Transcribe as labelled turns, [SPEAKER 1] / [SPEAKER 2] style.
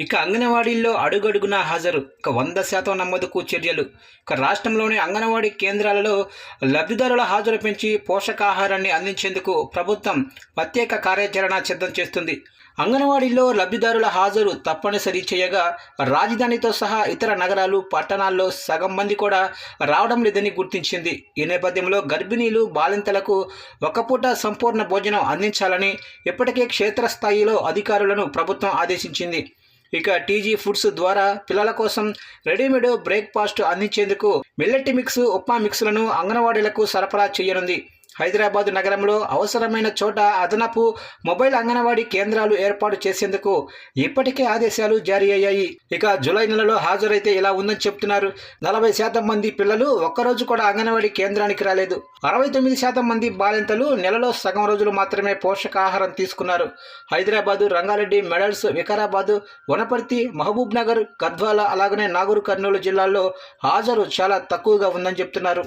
[SPEAKER 1] ఇక అంగన్వాడీల్లో అడుగడుగునా హాజరు. ఇక వంద శాతం నమోదుకు చర్యలు. ఇక రాష్ట్రంలోని అంగన్వాడీ కేంద్రాలలో లబ్ధిదారుల హాజరు పెంచి పోషకాహారాన్ని అందించేందుకు ప్రభుత్వం ప్రత్యేక కార్యాచరణ సిద్ధం చేస్తుంది. అంగన్వాడీల్లో లబ్ధిదారుల హాజరు తప్పనిసరి చేయగా రాజధానితో సహా ఇతర నగరాలు పట్టణాల్లో సగం మంది కూడా రావడం లేదని గుర్తించింది. ఈ నేపథ్యంలో గర్భిణీలు బాలింతలకు ఒక పూట సంపూర్ణ భోజనం అందించాలని ఇప్పటికే క్షేత్రస్థాయిలో అధికారులను ప్రభుత్వం ఆదేశించింది. ఇక టీజీ ఫుడ్స్ ద్వారా పిల్లల కోసం రెడీమేడ్ బ్రేక్ఫాస్ట్ అందించేందుకు మిల్లెట్ మిక్స్ ఉప్మా మిక్స్లను అంగన్వాడీలకు సరఫరా చేయనుంది. హైదరాబాద్ నగరంలో అవసరమైన చోట అదనపు మొబైల్ అంగన్వాడీ కేంద్రాలు ఏర్పాటు చేసేందుకు ఇప్పటికే ఆదేశాలు జారీ అయ్యాయి. ఇక జూలై నెలలో హాజరైతే ఇలా ఉందని చెప్తున్నారు. నలభై శాతం మంది పిల్లలు ఒక్కరోజు కూడా అంగన్వాడీ కేంద్రానికి రాలేదు. అరవై తొమ్మిది శాతం మంది బాలింతలు నెలలో సగం రోజులు మాత్రమే పోషకాహారం తీసుకున్నారు. హైదరాబాదు రంగారెడ్డి మెడల్స్ వికారాబాదు వనపర్తి మహబూబ్ నగర్ గద్వాల అలాగనే నాగూర్ కర్నూలు జిల్లాల్లో హాజరు చాలా తక్కువగా ఉందని చెప్తున్నారు.